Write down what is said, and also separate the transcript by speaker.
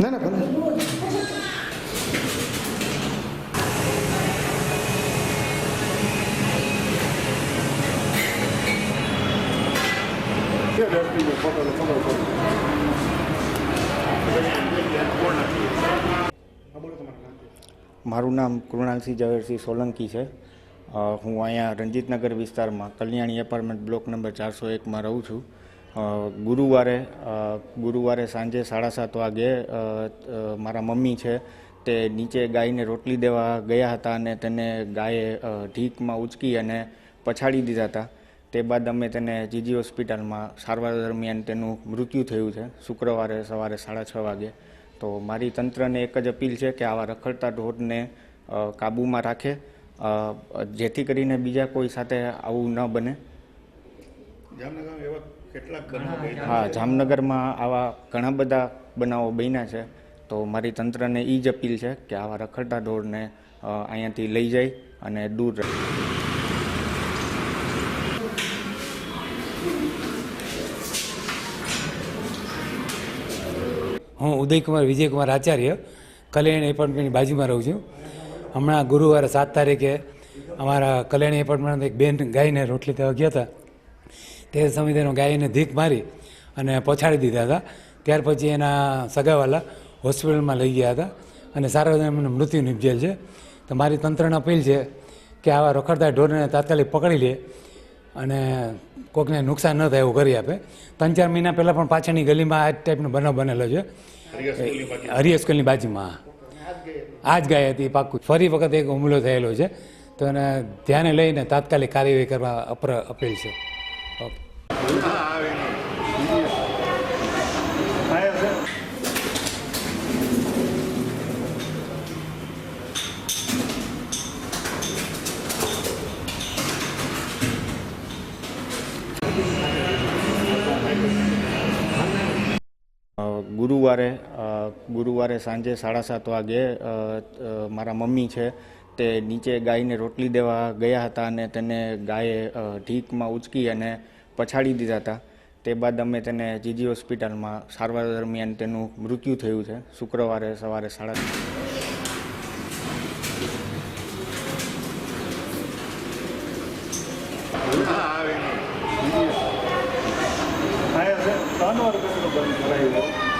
Speaker 1: ના ના, ભલે.
Speaker 2: મારું નામ કૃણાલસિંહ ઝવેરસિંહ સોલંકી છે. હું અહીંયા રણજીતનગર વિસ્તારમાં કલ્યાણી એપાર્ટમેન્ટ બ્લોક નંબર ચારસો એકમાં રહું છું. ગુરુવારે ગુરુવારે સાંજે સાડા સાત વાગે મારા મમ્મી છે તે નીચે ગાયને રોટલી દેવા ગયા હતા અને તેને ગાયે ઢીકમાં ઉચકી અને પછાડી દીધા હતા. તે બાદ અમે તેને જીજી હોસ્પિટલમાં સારવાર દરમિયાન તેનું મૃત્યુ થયું છે, શુક્રવારે સવારે સાડા છ વાગે. તો મારી તંત્રને એક જ અપીલ છે કે આવા રખડતા ઢોરને કાબૂમાં રાખે જેથી કરીને બીજા કોઈ સાથે આવું ન બને.
Speaker 3: જામનગર એવા
Speaker 2: હા જામનગરમાં આવા ઘણા બધા બનાવો બન્યા છે. તો મારી તંત્રને એ જ અપીલ છે કે આવા રખડતા ઢોરને અહીંયાથી લઈ જાય અને દૂર રહે.
Speaker 4: હું ઉદયકુમાર વિજયકુમાર આચાર્ય કલ્યાણ એપાર્ટમેન્ટની બાજુમાં રહું છું. હમણાં ગુરુવારે સાત તારીખે અમારા કલ્યાણી એપાર્ટમેન્ટ એક બેન ગાયને રોટલી તેવા ગયા હતા. તે સમયે તેનો ગાયને ધીક મારી અને પછાડી દીધા હતા. ત્યાર પછી એના સગાવાલા હોસ્પિટલમાં લઈ ગયા હતા અને સારા એમને મૃત્યુ નિપજેલ છે. તો મારી તંત્રને અપીલ છે કે આવા રખડતા ઢોરને તાત્કાલિક પકડી લે અને કોકને નુકસાન ન થાય એવું કરી આપે. ત્રણ ચાર મહિના પહેલાં પણ પાછળની ગલીમાં આ જ ટાઈપનો બનાવ બનેલો છે. હરિય સ્કૂલની બાજુમાં. આ જ ગાય હતી પાક્કું. ફરી વખત એક હુમલો થયેલો છે. તો એને ધ્યાને લઈને તાત્કાલિક કાર્યવાહી કરવા અપર અપીલ છે. ઓકે
Speaker 2: ગુરુવારે ગુરુવારે સાંજે સાડા સાત વાગે મારા મમ્મી છે. તે નીચે ગાયને રોટલી દેવા ગયા હતા અને તેને ગાયે ઢીકમાં ઉચકી અને પછાડી દીધા હતા. તે બાદ અમે તેને જીજી હોસ્પિટલમાં સારવાર દરમિયાન તેનું મૃત્યુ થયું છે. શુક્રવારે સવારે સાડા
Speaker 3: બંધ કરાયો